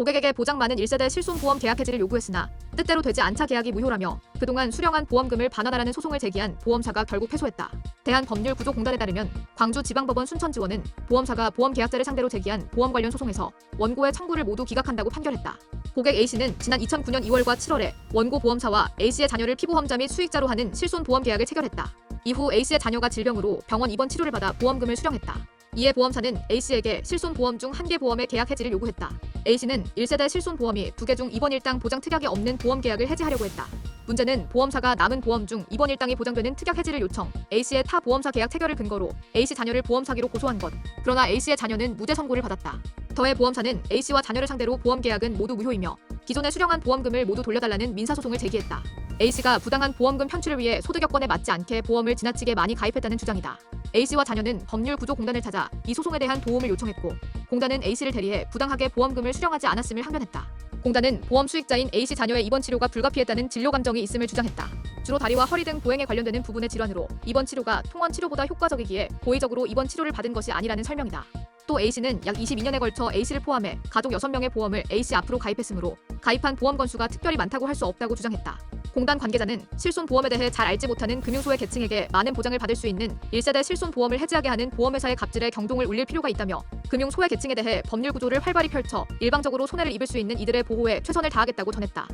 고객에게 보장 많은 1세대 실손보험 계약 해지를 요구했으나 뜻대로 되지 않자 계약이 무효라며 그동안 수령한 보험금을 반환하라는 소송을 제기한 보험사가 결국 패소했다. 대한법률구조공단에 따르면 광주지방법원 순천지원은 보험사가 보험 계약자를 상대로 제기한 보험 관련 소송에서 원고의 청구를 모두 기각한다고 판결했다. 고객 A씨는 지난 2009년 2월과 7월에 원고 보험사와 A씨의 자녀를 피보험자 및 수익자로 하는 실손보험 계약을 체결했다. 이후 A씨의 자녀가 질병으로 병원 입원 치료를 받아 보험금을 수령했다. 이에 보험사는 A씨에게 실손보험 중 한 개 보험의 계약 해지를 요구했다. A씨는 1세대 실손보험이 두 개중 이번 일당 보장 특약이 없는 보험 계약을 해지하려고 했다. 문제는 보험사가 남은 보험 중 이번 일당이 보장되는 특약 해지를 요청, A씨의 타 보험사 계약 체결을 근거로 A씨 자녀를 보험 사기로 고소한 것. 그러나 A씨의 자녀는 무죄 선고를 받았다. 더해 보험사는 A씨와 자녀를 상대로 보험 계약은 모두 무효이며 기존에 수령한 보험금을 모두 돌려달라는 민사소송을 제기했다. A씨가 부당한 보험금 편취를 위해 소득 여건에 맞지 않게 보험을 지나치게 많이 가입했다는 주장이다. A씨와 자녀는 법률구조공단을 찾아 이 소송에 대한 도움을 요청했고 공단은 A씨를 대리해 부당하게 보험금을 수령하지 않았음을 항변했다. 공단은 보험 수익자인 A씨 자녀의 입원 치료가 불가피했다는 진료 감정이 있음을 주장했다. 주로 다리와 허리 등 보행에 관련되는 부분의 질환으로 입원 치료가 통원 치료보다 효과적이기에 고의적으로 입원 치료를 받은 것이 아니라는 설명이다. 또 A씨는 약 22년에 걸쳐 A씨를 포함해 가족 6명의 보험을 A씨 앞으로 가입했으므로 가입한 보험 건수가 특별히 많다고 할 수 없다고 주장했다. 공단 관계자는 실손보험에 대해 잘 알지 못하는 금융소외 계층에게 많은 보장을 받을 수 있는 1세대 실손보험을 해지하게 하는 보험회사의 갑질에 경동을 울릴 필요가 있다며 금융소외 계층에 대해 법률 구조를 활발히 펼쳐 일방적으로 손해를 입을 수 있는 이들의 보호에 최선을 다하겠다고 전했다.